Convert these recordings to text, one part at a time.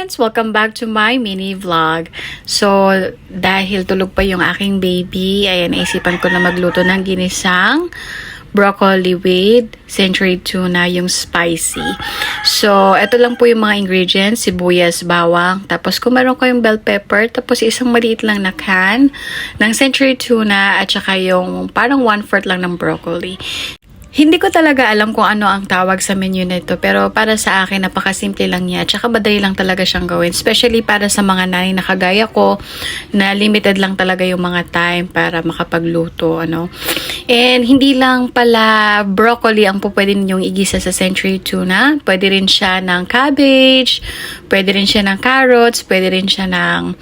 friends! Welcome back to my mini vlog. So, dahil tulog pa yung aking baby, ayan, naisipan ko na magluto ng ginisang broccoli with century tuna, yung spicy. So, ito lang po yung mga ingredients, sibuyas, bawang, tapos kung meron ko yung bell pepper, tapos isang maliit lang na can ng century tuna, at saka yung parang one-fourth lang ng broccoli. Hindi ko talaga alam kung ano ang tawag sa menu nito pero para sa akin napakasimple lang niya. At saka madali lang talaga siyang gawin especially para sa mga nanay na kagaya ko na limited lang talaga yung mga time para makapagluto ano. And hindi lang pala broccoli ang po pwede ninyong igisa sa century tuna pwede rin siya ng cabbage pwede rin siya ng carrots pwede rin siya ng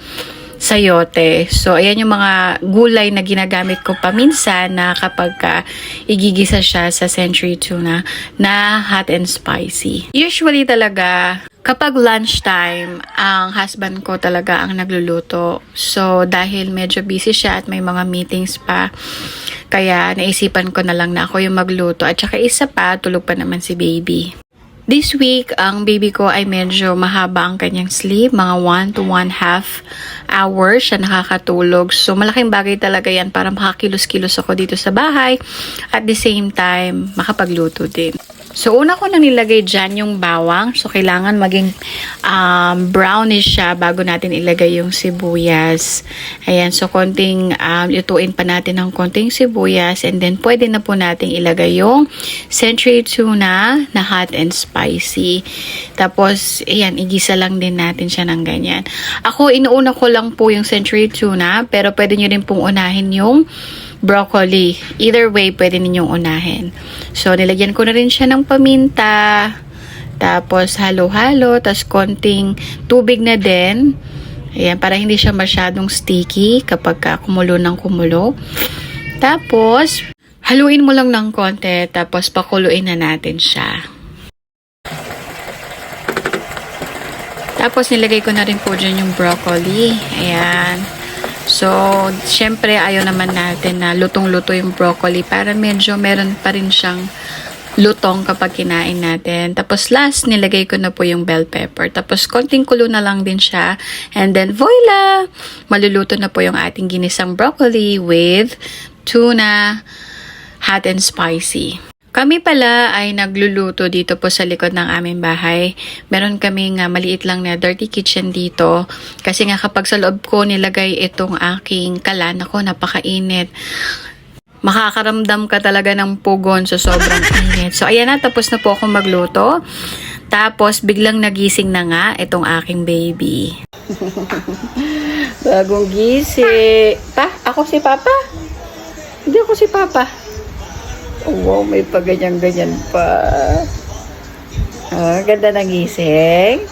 sayote. So, ayan yung mga gulay na ginagamit ko paminsan na kapag ka igigisa siya sa century tuna na hot and spicy. Usually talaga, kapag lunchtime, ang husband ko talaga ang nagluluto. So, dahil medyo busy siya at may mga meetings pa, kaya naisipan ko na lang na ako yung magluto. At saka isa pa, tulog pa naman si baby. This week, ang baby ko ay medyo mahaba ang kanyang sleep. Mga 1 to 1 half hours siya nakakatulog. So, malaking bagay talaga yan para makakilos-kilos ako dito sa bahay. At the same time, makapagluto din. So, una ko na nilagay dyan yung bawang. So, kailangan maging um, brownish siya bago natin ilagay yung sibuyas. Ayan, so konting um, lutuin pa natin ng konting sibuyas and then pwede na po natin ilagay yung century tuna na hot and spicy. Tapos, ayan, igisa lang din natin siya ng ganyan. Ako, inuuna ko lang po yung century tuna pero pwede nyo rin pong unahin yung broccoli. Either way, pwede ninyong unahin. So, nilagyan ko na rin siya ng paminta. Tapos, halo-halo. Tapos, konting tubig na din. Ayan, para hindi siya masyadong sticky kapag ka kumulo ng kumulo. Tapos, haluin mo lang ng konti. Tapos, pakuluin na natin siya. Tapos, nilagay ko na rin po dyan yung broccoli. Ayan. So, syempre, ayaw naman natin na lutong-luto yung broccoli para medyo meron pa rin siyang lutong kapag kinain natin. Tapos last, nilagay ko na po yung bell pepper. Tapos konting kulo na lang din siya. And then, voila! Maluluto na po yung ating ginisang broccoli with tuna, hot and spicy. Kami pala ay nagluluto dito po sa likod ng aming bahay. Meron kaming uh, maliit lang na dirty kitchen dito. Kasi nga kapag sa loob ko nilagay itong aking kalan, ako napakainit. Makakaramdam ka talaga ng pugon sa sobrang init. So ayan na, tapos na po ako magluto. Tapos biglang nagising na nga itong aking baby. Bagong gising. Pa, ako si Papa? Hindi ako si Papa. Wow, may paganyan-ganyan pa. Ah, ganda ng gising.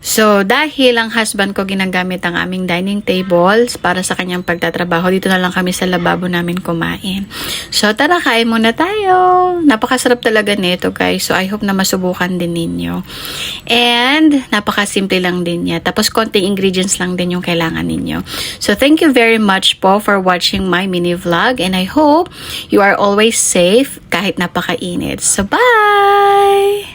So, dahil ang husband ko ginagamit ang aming dining tables para sa kanyang pagtatrabaho, dito na lang kami sa lababo namin kumain. So, tara, kain muna tayo. Napakasarap talaga nito, guys. So, I hope na masubukan din ninyo. And, napakasimple lang din niya. Tapos, konting ingredients lang din yung kailangan ninyo. So, thank you very much po for watching my mini vlog. And I hope you are always safe kahit napakainit. So, bye!